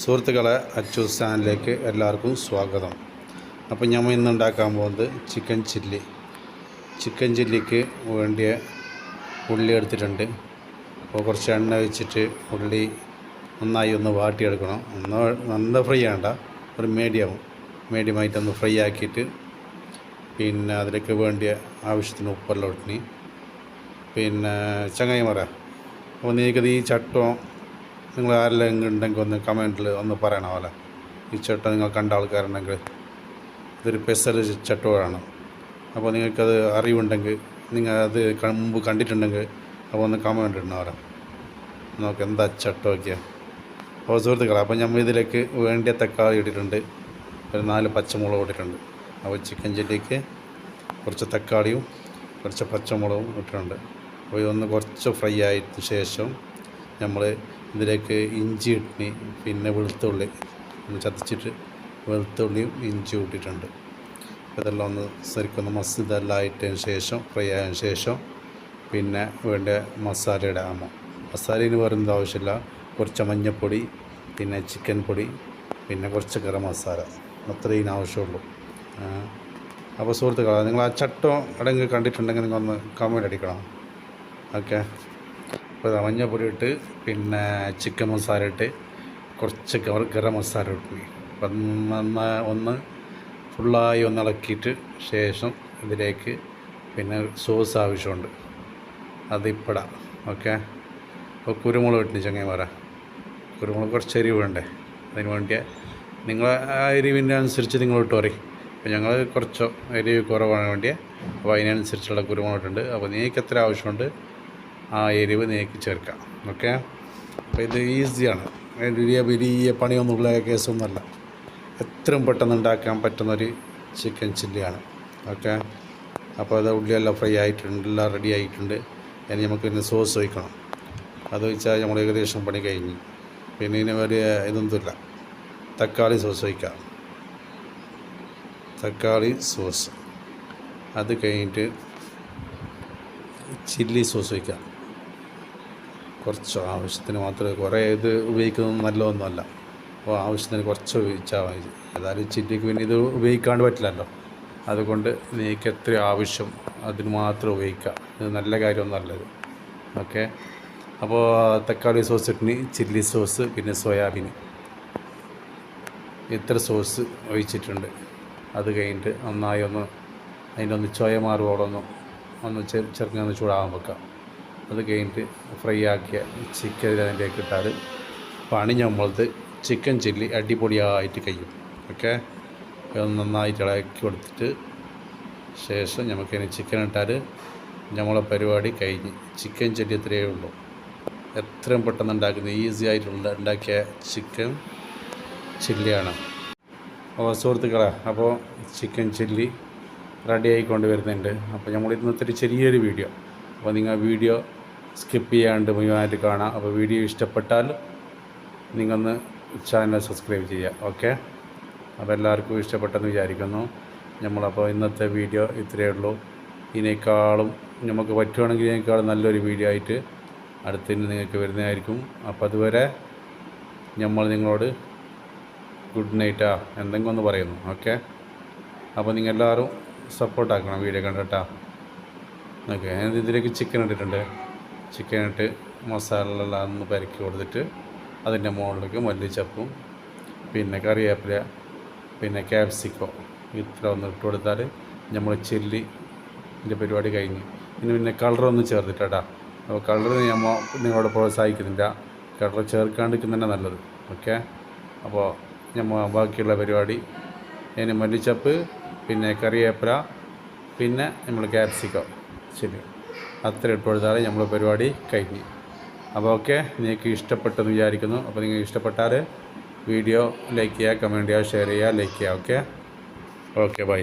സുഹൃത്തുക്കളെ അച്ചൂസ് ചാനലിലേക്ക് എല്ലാവർക്കും സ്വാഗതം. അപ്പോൾ ഞമ്മ ഇന്ന് ഉണ്ടാക്കാൻ പോകുന്നത് ചിക്കൻ ചില്ലി. ചിക്കൻ ചില്ലിക്ക് വേണ്ടിയ ഉള്ളി എടുത്തിട്ടുണ്ട്. അപ്പോൾ കുറച്ച് എണ്ണ വെച്ചിട്ട് ഉള്ളി നന്നായി ഒന്ന് വാട്ടിയെടുക്കണം. ഒന്ന് നല്ല ഫ്രൈ ആണ്ട ഒരു മീഡിയം മീഡിയമായിട്ട് ഒന്ന് ഫ്രൈ ആക്കിയിട്ട് പിന്നെ അതിലേക്ക് വേണ്ടിയ ആവശ്യത്തിന് ഉപ്പെല്ലാം ഇട്ടിനി. പിന്നെ ചങ്ങായിമറ അപ്പോൾ നിങ്ങൾക്ക് ഈ ചട്ടം നിങ്ങൾ ആരെല്ലാം ഉണ്ടെങ്കിൽ ഒന്ന് കമന്റിൽ ഒന്ന് പറയണം പോലെ ഈ ചട്ട നിങ്ങൾ കണ്ട ആൾക്കാരുണ്ടെങ്കിൽ ഇതൊരു പെസൽ ചട്ടമാണ് അപ്പോൾ നിങ്ങൾക്കത് അറിവുണ്ടെങ്കിൽ നിങ്ങൾ അത് മുമ്പ് കണ്ടിട്ടുണ്ടെങ്കിൽ അപ്പോൾ ഒന്ന് കമന്റ് ഇടണം അവരെ. നമുക്ക് എന്താ ചട്ടമൊക്കെയാണ് അപ്പോൾ സുഹൃത്തുക്കളെ അപ്പോൾ നമ്മൾ ഇതിലേക്ക് വേണ്ടിയ തക്കാളി ഇട്ടിട്ടുണ്ട്. ഒരു നാല് പച്ചമുളക് ഇട്ടിട്ടുണ്ട്. അപ്പോൾ ചിക്കൻ ചില്ലിക്ക് കുറച്ച് തക്കാളിയും കുറച്ച് പച്ചമുളകും ഇട്ടിട്ടുണ്ട്. അപ്പോൾ ഇതൊന്ന് കുറച്ച് ഫ്രൈ ആയതിനു ശേഷം നമ്മൾ ഇതിലേക്ക് ഇഞ്ചി ഇട്ടിനി പിന്നെ വെളുത്തുള്ളി. ചതച്ചിട്ട് വെളുത്തുള്ളിയും ഇഞ്ചി ഇട്ടിട്ടുണ്ട്. ഇതെല്ലാം ഒന്ന് ശരിക്കൊന്ന് മസ് ഇതെല്ലാം ആയിട്ടതിന് ശേഷം ഫ്രൈ ആയതിന് ശേഷം പിന്നെ വേണ്ട മസാല ഇടാമോ. മസാലയിൽ പറയുന്നത് ആവശ്യമില്ല. കുറച്ച് മഞ്ഞൾപ്പൊടി പിന്നെ ചിക്കൻ പൊടി പിന്നെ കുറച്ച് ഗരം മസാല. അത്രയും ആവശ്യമുള്ളൂ. അപ്പോൾ സുഹൃത്തുക്കളെ നിങ്ങൾ ആ ചട്ടം എവിടെയെങ്കിലും കണ്ടിട്ടുണ്ടെങ്കിൽ നിങ്ങൾ ഒന്ന് കമന്റ് അടിക്കണം. ഓക്കെ. അപ്പോൾ ഇതാ പൊടി ഇട്ട് പിന്നെ ചിക്കൻ മസാല ഇട്ട് കുറച്ച് ഗര- മസാല ഇട്ട് അപ്പം ഒന്ന് ഫുള്ളായി ഒന്ന് ഇളക്കിയിട്ട് ശേഷം ഇതിലേക്ക് പിന്നെ സോസ് ആവശ്യമുണ്ട്. അതിപ്പട. ഓക്കെ? അപ്പോൾ കുരുമുളക് ഇട്ടിന് ചങ്ങന്മാരാ കുരുമുളക് കുറച്ച് എരിവ് വേണ്ടേ? അതിന് വേണ്ടിയ നിങ്ങൾ ആ എരിവിന്റെ അനുസരിച്ച് നിങ്ങൾ ഇട്ട് പറയും. അപ്പോൾ ഞങ്ങൾ കുറച്ചോ എരിവ് കുറവാണ് വേണ്ടിയ. അപ്പോൾ അതിനനുസരിച്ചുള്ള കുരുമുളക് ഇട്ടുണ്ട് അപ്പോൾ നിങ്ങൾക്ക് എത്ര ആവശ്യമുണ്ട്? ആ എരിവ് നീക്കി ചേർക്കാം. ഓക്കെ അപ്പോൾ ഇത് ഈസിയാണ്. വലിയ വലിയ പണിയൊന്നുമുള്ള കേസൊന്നുമല്ല. എത്രയും പെട്ടെന്ന് ഉണ്ടാക്കാൻ പറ്റുന്നൊരു ചിക്കൻ ചില്ലിയാണ് ഓക്കെ അപ്പോൾ അത് ഉള്ളിയെല്ലാം ഫ്രൈ ആയിട്ടുണ്ട് എല്ലാം റെഡി ആയിട്ടുണ്ട്. ഇനി നമുക്ക് പിന്നെ സോസ് ഒഴിക്കണം. അത് വെച്ചാൽ നമ്മൾ ഏകദേശം പണി കഴിഞ്ഞു. പിന്നെ ഇതിന് വലിയ ഇതൊന്നുമില്ല. തക്കാളി സോസ് ഒഴിക്കാം. തക്കാളി സോസ് അത് കഴിഞ്ഞിട്ട് ചില്ലി സോസ് ഒഴിക്കാം. കുറച്ച് ആവശ്യത്തിന് മാത്രമേ കുറേ ഇത് ഉപയോഗിക്കുന്നത് നല്ലതൊന്നുമല്ല. അപ്പോൾ ആവശ്യത്തിന് കുറച്ച് ഉപയോഗിച്ചാൽ മതി. ഏതായാലും ചില്ലിക്ക് പിന്നെ ഇത് ഉപയോഗിക്കാണ്ട് പറ്റില്ലല്ലോ. അതുകൊണ്ട് നീക്ക് എത്ര ആവശ്യം അതിന് മാത്രം ഉപയോഗിക്കുക. ഇത് നല്ല കാര്യമൊന്നുമല്ല ഇത് ഓക്കെ. അപ്പോൾ തക്കാളി സോസ് ഇട്ടിന് ചില്ലി സോസ് പിന്നെ സോയാബീൻ. ഇത്ര സോസ് ഒഴിച്ചിട്ടുണ്ട്. അത് കഴിഞ്ഞിട്ട് നന്നായി ഒന്ന് അതിന്റെ ഒന്ന് ചോയ മാറുവോളൊന്ന് ഒന്ന് ചെറുങ്ങനെ ഒന്ന് ചൂടാകാൻ വെക്കാം. അത് കഴിഞ്ഞിട്ട് ഫ്രൈ ആക്കിയ ചിക്കൻ അതിലേക്ക് ഇട്ടാൽ പണി നമ്മളത് ചിക്കൻ ചില്ലി അടിപൊളിയായിട്ട് കഴിയും. ഓക്കെ നന്നായിട്ട് ഇളക്കി കൊടുത്തിട്ട് ശേഷം നമുക്കിനി ചിക്കൻ ഇട്ടാൽ നമ്മളെ പരിപാടി കഴിഞ്ഞ്. ചിക്കൻ ചില്ലി ഇത്രയേ ഉള്ളൂ. എത്രയും പെട്ടെന്ന് ഉണ്ടാക്കുന്ന ഈസി ആയിട്ടുള്ള ഉണ്ടാക്കിയ ചിക്കൻ ചില്ലിയാണ് അപ്പോൾ സുഹൃത്തുക്കളെ അപ്പോൾ ചിക്കൻ ചില്ലി റെഡി ആയിക്കൊണ്ട് വരുന്നുണ്ട്. അപ്പോൾ നമ്മൾ ഇന്നത്തെ ചെറിയൊരു വീഡിയോ അപ്പോൾ നിങ്ങൾ വീഡിയോ സ്കിപ്പ് ചെയ്യാണ്ട് മുഴുവനായിട്ട് കാണാം. അപ്പോൾ വീഡിയോ ഇഷ്ടപ്പെട്ടാൽ നിങ്ങളൊന്ന് ചാനൽ സബ്സ്ക്രൈബ് ചെയ്യുക ഓക്കെ? അപ്പോൾ എല്ലാവർക്കും ഇഷ്ടപ്പെട്ടെന്ന് വിചാരിക്കുന്നു. നമ്മളപ്പോൾ ഇന്നത്തെ വീഡിയോ ഇത്രയേ ഉള്ളൂ. ഇതിനേക്കാളും നമുക്ക് പറ്റുവാണെങ്കിൽ ഇതിനേക്കാളും നല്ലൊരു വീഡിയോ ആയിട്ട് അടുത്തതിന് നിങ്ങൾക്ക് വരുന്നതായിരിക്കും. അപ്പോൾ അതുവരെ നമ്മൾ നിങ്ങളോട് ഗുഡ് നൈറ്റാ എന്തെങ്കിലും ഒന്ന് പറയുന്നു ഓക്കെ? അപ്പോൾ നിങ്ങൾ എല്ലാവരും സപ്പോർട്ടാക്കണം വീഡിയോ കണ്ടിട്ടാ. ഓക്കെ ഇതിലേക്ക് ചിക്കൻ ഇട്ടിട്ടുണ്ട്. ചിക്കൻ ഇട്ട് മസാലകളെല്ലാം ഒന്ന് പരക്കി കൊടുത്തിട്ട് അതിന്റെ മുകളിലേക്ക് മല്ലിച്ചപ്പും പിന്നെ കറിവേപ്പില പിന്നെ ക്യാപ്സിക്കോ ഇത്ര ഒന്ന് ഇട്ട് കൊടുത്താൽ നമ്മൾ ചില്ലി ഇതിന്റെ പരിപാടി കഴിഞ്ഞ്. ഇനി പിന്നെ കളറൊന്നും ചേർത്തിട്ടാ അപ്പോൾ കളർ നമ്മൾ നിങ്ങളോട് പ്രോത്സാഹിക്കുന്നില്ല. കളർ ചേർക്കാണ്ടിരിക്കുന്നതന്നെ നല്ലത്. ഓക്കെ? അപ്പോൾ നമ്മൾ ബാക്കിയുള്ള പരിപാടി ഇനി മല്ലിച്ചപ്പ് പിന്നെ കറിവേപ്പില പിന്നെ നമ്മൾ ക്യാപ്സിക്കോ. ശരി. അത്ര ഇട്ട് കൊടുത്താൽ നമ്മൾ പരിപാടി കഴിഞ്ഞ്. അപ്പോൾ ഓക്കെ നിങ്ങൾക്ക് ഇഷ്ടപ്പെട്ടെന്ന് വിചാരിക്കുന്നു. അപ്പോൾ നിങ്ങൾക്ക് ഇഷ്ടപ്പെട്ടാൽ വീഡിയോ ലൈക്ക് ചെയ്യുക കമന്റ് ചെയ്യുക ഷെയർ ചെയ്യുക ലൈക്ക് ചെയ്യുക. ഓക്കെ? Okay bye.